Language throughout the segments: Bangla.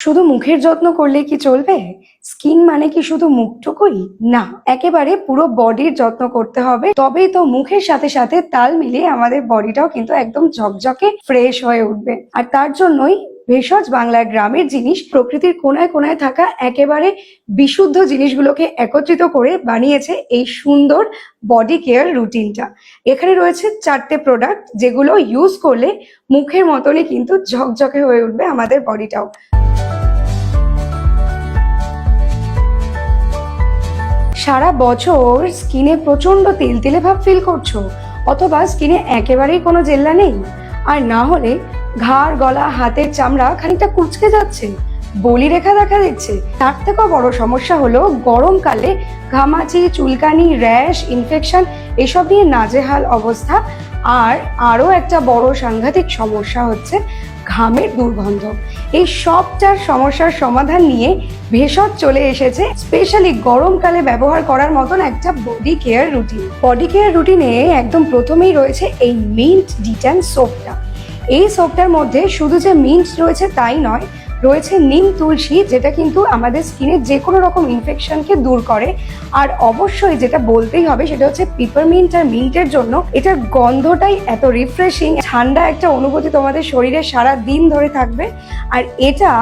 শুধু মুখের যত্ন করলে কি চলবে? স্কিন মানে কি শুধু মুখটুকুই? না, একেবারে পুরো বডির যত্ন করতে হবে। তবেই তো মুখের সাথে সাথে তাল মিলিয়ে আমাদের বডিটাও কিন্তু একদম ঝকঝকে ফ্রেশ হয়ে উঠবে। আর তার জন্যই ভেষজ বাংলার গ্রামের জিনিস প্রকৃতির কোনায় কোনায় থাকা একেবারে বিশুদ্ধ জিনিসগুলোকে একত্রিত করে বানিয়েছে এই সুন্দর বডি কেয়ার রুটিনটা। এখানে রয়েছে চারটে প্রোডাক্ট যেগুলো ইউজ করলে মুখের মতনই কিন্তু ঝকঝকে হয়ে উঠবে আমাদের বডিটাও সারা বছর স্কিনে প্রচণ্ড তেলতেলে ভাব ফিল করছ, অথবা স্কিনে একেবারেই কোনো জেল্লা নেই। আর না হলে ঘাড়, গলা, হাতের চামড়া খানিকটা কুচকে যাচ্ছে বলি রেখা দেখা দিচ্ছে। তার থেকেও বড় সমস্যা হলো গরমকালে ঘামাচি, চুলকানি, র্যাশ ইনফেকশন এসব নিয়ে নাজেহাল অবস্থা। আর আরও একটা বড় সাংঘাতিক সমস্যা হচ্ছে ঘামের দুর্গন্ধ। এই সবটার সমস্যার সমাধান নিয়ে ভেষজ চলে এসেছে। স্পেশালি গরমকালে ব্যবহার করার মতন একটা body care routine body care রুটিনে একদম প্রথমেই রয়েছে এই মিন্ট ডিটান সোপটা এই সোপটার মধ্যে শুধু যে মিন্ট রয়েছে তাই নয় রয়েছে নিম তুলসী, যেটা কিন্তু আমাদের স্কিনের যে কোনো রকম ইনফেকশনকে দূর করে। আর অবশ্যই যেটা বলতেই হবে, সেটা হচ্ছে পিপারমিন্ট আর মিন্টের জন্য এটার গন্ধটাই এত রিফ্রেশিং ঠান্ডা একটা অনুভূতি তোমাদের শরীরে সারা দিন ধরে থাকবে। আর এটা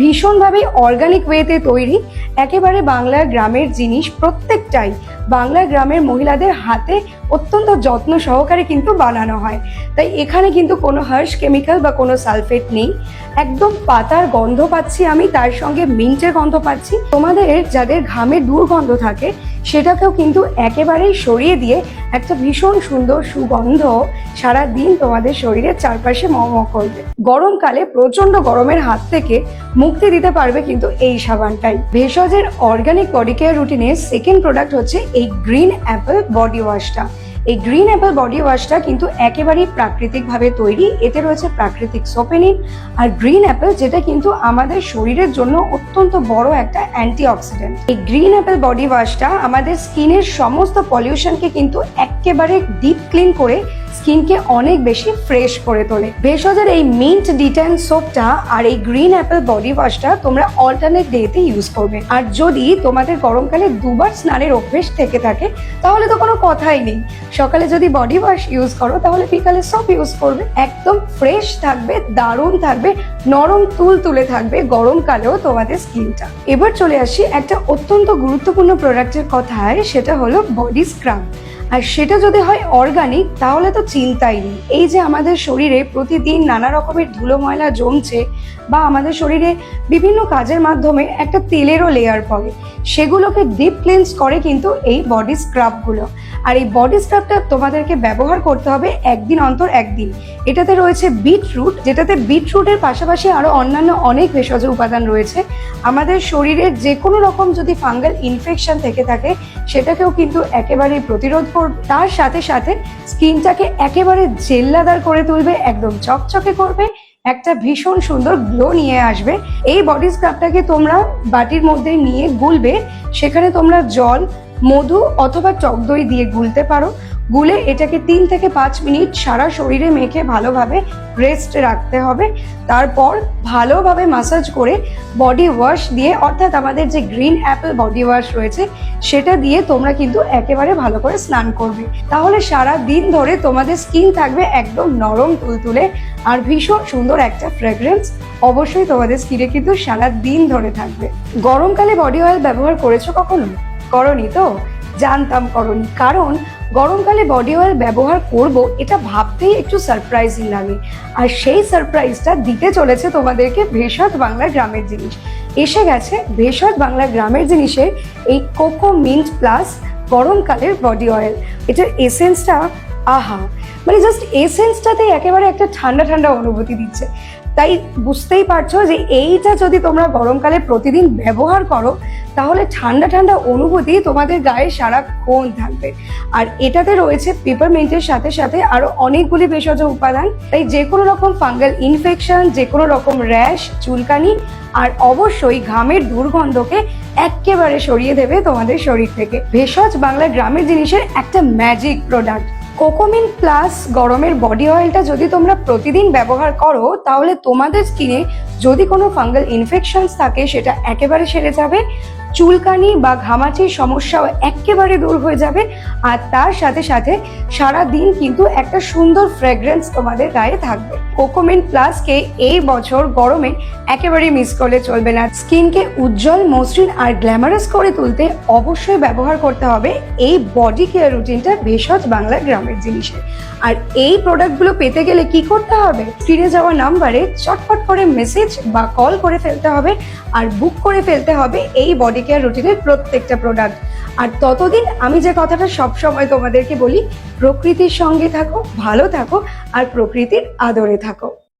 ভীষণভাবে অর্গানিক ওয়েতে তৈরি। একেবারে বাংলার গ্রামের জিনিস প্রত্যেকটাই। বাংলার গ্রামের মহিলাদের হাতে অত্যন্ত যত্ন সহকারে কিন্তু বানানো হয়। তাই এখানে কিন্তু কোনো হার্শ কেমিক্যাল বা কোনো সালফেট নেই। একদম পাতার গন্ধ পাচ্ছি আমি, তার সঙ্গে মিন্টের গন্ধ পাচ্ছি। তোমাদের যাদের ঘামে দুর্গন্ধ থাকে সেটাকেও কিন্তু একেবারেই সরিয়ে দিয়ে একটা ভীষণ সুন্দর সুগন্ধ সারা দিন তোমাদের শরীরের চারপাশে মম করবে। গরমকালে প্রচণ্ড গরমের হাত থেকে মুক্তি দিতে পারবে কিন্তু এই সাবানটাই। ভেষজের অর্গানিক বডি কেয়ার রুটিনের সেকেন্ড প্রোডাক্ট হচ্ছে এই গ্রিন অ্যাপেল বডি ওয়াশটা এই গ্রিন অ্যাপেল বডি ওয়াশটা কিন্তু একেবারেই প্রাকৃতিকভাবে তৈরি। এতে রয়েছে প্রাকৃতিক সোপেনিন আর গ্রিন অ্যাপেল যেটা কিন্তু আমাদের শরীরের জন্য অত্যন্ত বড় একটা অ্যান্টি অক্সিডেন্ট এই গ্রিন অ্যাপেল বডি ওয়াশটা আমাদের স্কিনের সমস্ত পলিউশনকে কিন্তু একেবারে ডিপ ক্লিন করে স্কিনকে অনেক বেশি ফ্রেশ করে তোলে। ভেষজের এই মিন্ট ডিটেন সোপটা আর এই গ্রিন অ্যাপেল বডি ওয়াশটা তোমরা অল্টারনেট ডেতে ইউজ করবে। আর যদি তোমাদের গরমকালে দুবার স্নানের অভ্যেস থেকে থাকে, তাহলে তো কোনো কথাই নেই। সকালে যদি বডি ওয়াশ ইউজ করো, তাহলে বিকালে সোপ ইউজ করবে। একদম ফ্রেশ থাকবে, দারুণ থাকবে, নরম তুল তুলে থাকবে গরমকালেও তোমাদের স্কিনটা। এবার চলে আসি একটা অত্যন্ত গুরুত্বপূর্ণ প্রোডাক্টের কথায়, সেটা হলো বডি স্ক্রাব আর সেটা যদি হয় অর্গানিক তাহলে তো চিন্তাই নেই। এই যে আমাদের শরীরে প্রতিদিন নানা রকমের ধুলো ময়লা জমছে বা আমাদের শরীরে বিভিন্ন কাজের মাধ্যমে একটা তেলেরও লেয়ার পড়ে, সেগুলোকে ডিপ ক্লিনস করে কিন্তু এই বডি স্ক্রাবগুলো আর এই বডি স্ক্রাবটা তোমাদেরকে ব্যবহার করতে হবে একদিন অন্তর একদিন। এটাতে রয়েছে বিটরুট যেটাতে বিটরুটের পাশাপাশি আরও অন্যান্য অনেক ভেষজ উপাদান রয়েছে। আমাদের শরীরের যে কোনো রকম যদি ফাঙ্গাল ইনফেকশন থেকে থাকে, সেটাকেও কিন্তু একেবারেই প্রতিরোধ তার সাথে সাথে স্কিনটাকে একেবারে জেল্লাদার করে তুলবে, একদম চকচকে করবে, একটা ভীষণ সুন্দর গ্লো নিয়ে আসবে। এই বডি স্ক্রাবটাকে তোমরা বাটির মধ্যে নিয়ে গুলবে, সেখানে তোমরা জল, মধু অথবা টক দই দিয়ে গুলতে পারো। গুলে এটাকে তিন থেকে পাঁচ মিনিট সারা শরীরে মেখে ভালোভাবে রেস্ট রাখতে হবে। তারপর ভালোভাবে মাসাজ করে বডি ওয়াশ দিয়ে, অর্থাৎ আমাদের যে গ্রিন অ্যাপেল বডি ওয়াশ রয়েছে, সেটা দিয়ে তোমরা কিন্তু একেবারে ভালো করে স্নান করবে। তাহলে সারা দিন ধরে তোমাদের স্কিন থাকবে একদম নরম তুলতুলে আর ভীষণ সুন্দর একটা ফ্রেগরেন্স অবশ্যই তোমাদের স্কিনে কিন্তু সারা দিন ধরে থাকবে। গরমকালে বডি অয়েল ব্যবহার করেছ কখনো? করনি তো? জানতাম করনি। কারণ গরমকালে বডি অয়েল ব্যবহার করব, এটা ভাবতেই একটু সারপ্রাইজিং লাগে। আর সেই সারপ্রাইজটা দিতে চলেছে তোমাদেরকে ভেষজ বাংলা গ্রামের জিনিস। এসে গেছে ভেষজ বাংলা গ্রামের জিনিসে এই কোকো মিন্ট প্লাস গরমকালের বডি অয়েল এটার এসেন্সটা আহা মানে জাস্ট এসেন্সটাতে একেবারে একটা ঠান্ডা ঠান্ডা অনুভূতি দিচ্ছে। তাই বুঝতেই পারছ যে এইটা যদি তোমরা গরমকালে প্রতিদিন ব্যবহার করো, তাহলে ঠান্ডা ঠান্ডা অনুভূতি তোমাদের গায়ে সারাক্ষণ থাকবে। আর এটাতে রয়েছে পেপারমেন্টের সাথে সাথে আরও অনেকগুলি ভেষজ উপাদান। তাই যে কোনো রকম ফাঙ্গাল ইনফেকশন যে কোনো রকম র্যাশ চুলকানি, আর অবশ্যই ঘামের দুর্গন্ধকে একেবারে সরিয়ে দেবে তোমাদের শরীর থেকে। ভেষজ বাংলা গ্রামের জিনিসের একটা magic product coco mint plus গরমের বডি অয়েলটা যদি তোমরা প্রতিদিন ব্যবহার করো তাহলে তোমাদের স্কিনে যদি কোনো ফাঙ্গাল ইনফেকশনস থাকে, সেটা একেবারে সেরে যাবে, চুলকানি বা ঘামাচির সমস্যাও একেবারে দূর হয়ে যাবে, আর তার সাথে সাথে সারা দিন কিন্তু একটা সুন্দর ফ্রেগ্রেন্স তোমাদের গায়ে থাকবে। কোকোমেন প্লাসকে এই বছর গরমে একেবারে মিস করলে চলবে না। স্কিনকে উজ্জ্বল, মসৃণ আর গ্ল্যামারাস করে তুলতে অবশ্যই ব্যবহার করতে হবে এই বডি কেয়ার রুটিনটা ভেষজ বাংলা গ্রামের জিনিসের আর এই প্রোডাক্টগুলো পেতে গেলে কি করতে হবে? ফিরে যাওয়া নাম্বারে চটপট করে মেসেজ বা কল করে ফেলতে হবে আর বুক করে ফেলতে হবে এই বডি কেয়ার রুটিনের প্রত্যেকটা প্রোডাক্ট আর ততদিন আমি যে কথাটা সবসময় তোমাদেরকে বলি, প্রকৃতির সঙ্গে থাকো, ভালো থাকো, আর প্রকৃতির আদরে থাকো।